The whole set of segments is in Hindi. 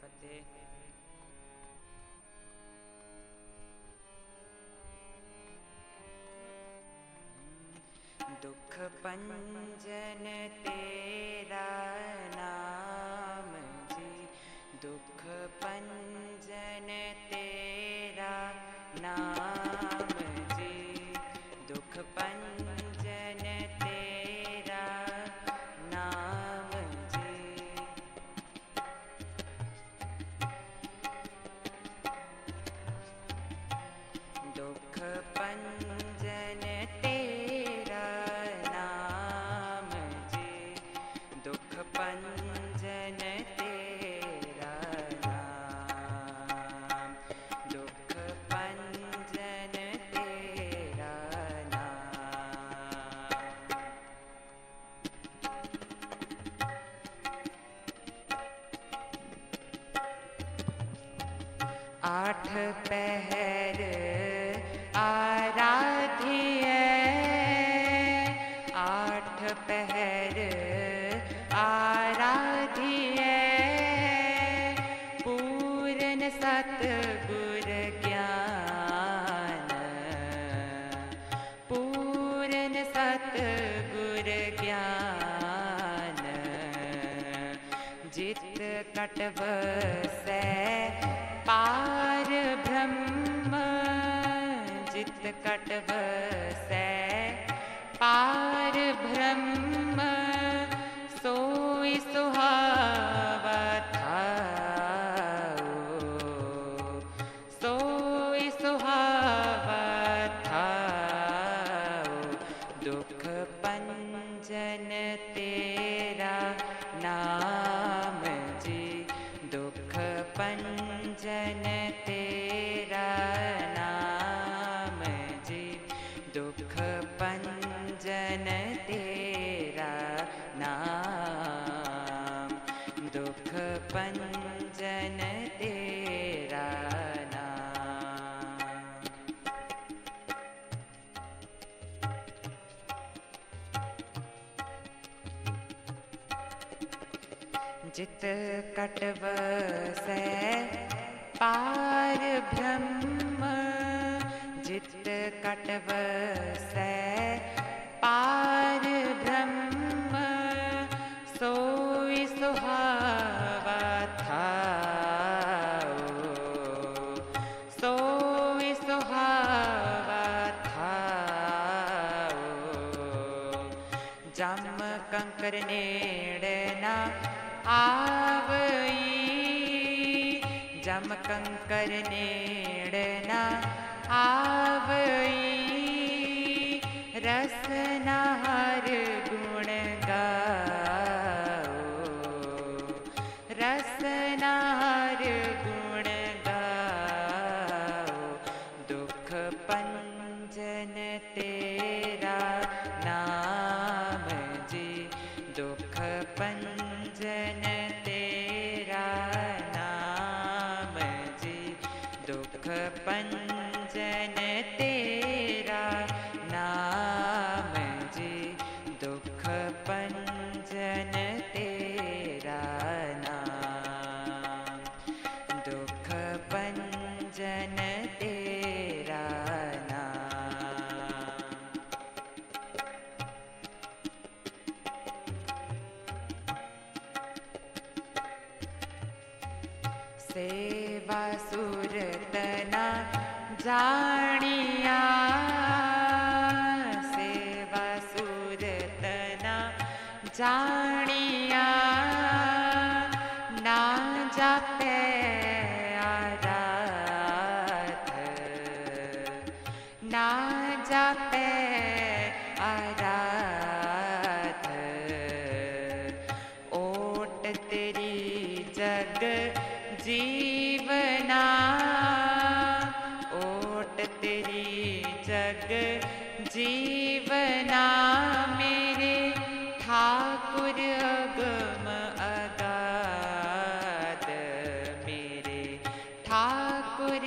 फतेह दुख पंजन आठ पहर आराधिए आठ पहर आराधिए पूर्ण सतगुर ज्ञान। पूर्ण सतगुर ज्ञान। जित कटव जित कटव से पार ब्रह्म सोई सुहावा था सोई सुहावा था दुख पंजन तेरा दुख पंजन तेरा नाम। जित कटव से पार ब्रह्म जित कटव से कंकर नेड़ना आवई। रसना हर गुण गाओ। रसना हर गुण गाओ। दुख पंजन तेरा सेवा सुरतना जानिया। सेवा सुरतना जानिया। ना जापे जीवना ओट तेरी जग जीवना मेरे ठाकुर अगम अगाध मेरे ठाकुर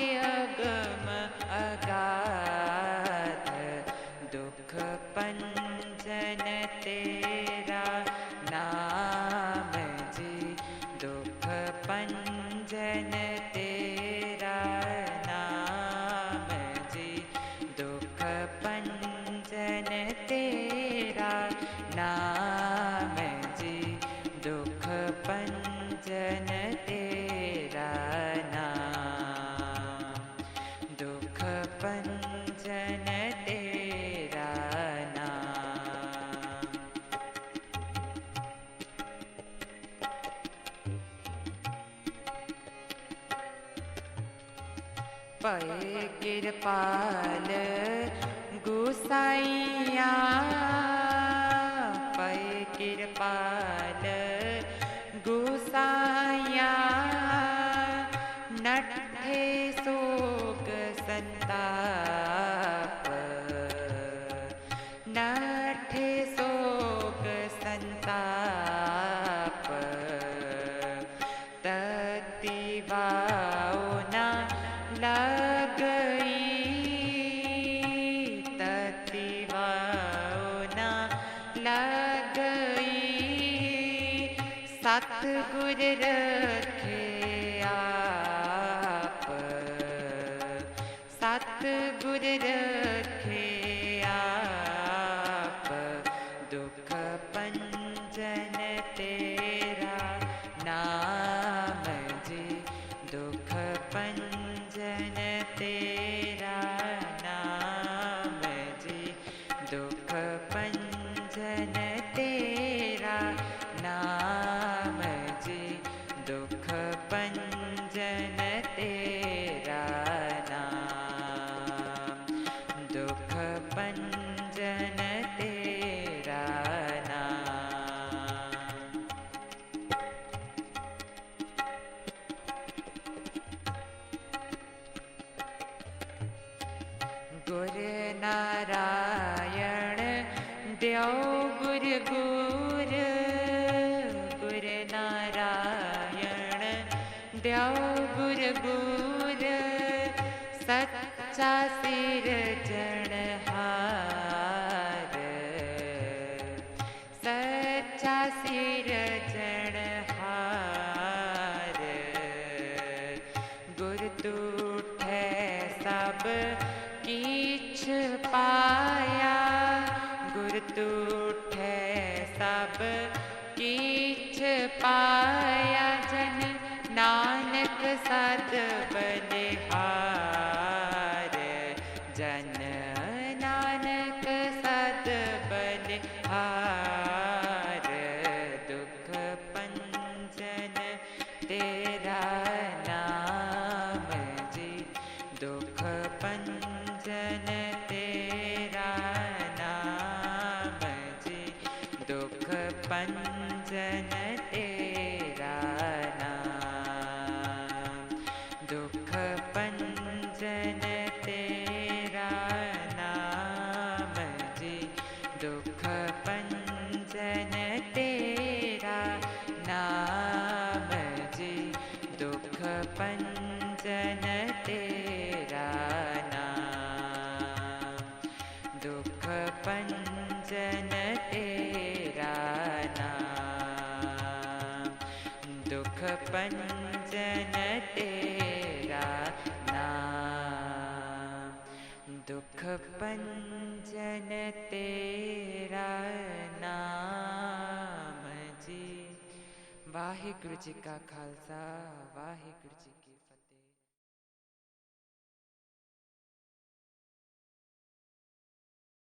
पए कृपाल गुसाइया पए कृपाल सूरज आप। सत गुर आप। दुख पंजन तेरा नाम जी। दुख पंजन नारायण द्यौ गुरगुर। गुर नारायण द्यौ गुर सच्चा सिरजणहार सच्चा सिर पाया जन नानक सत् बले जन नानक सत् बले दुख दुःख पञ्जन दुख पंजन तेरा नाम जी। दुख पंजन तेरा नाम जी। दुख पंजन तेरा नाम। दुख पंजन तेरा नाम। दुख पंजन तेरा दुख पंजन तेरा नाम जी। वाहिगुरु जी का खालसा वाहिगुरु जी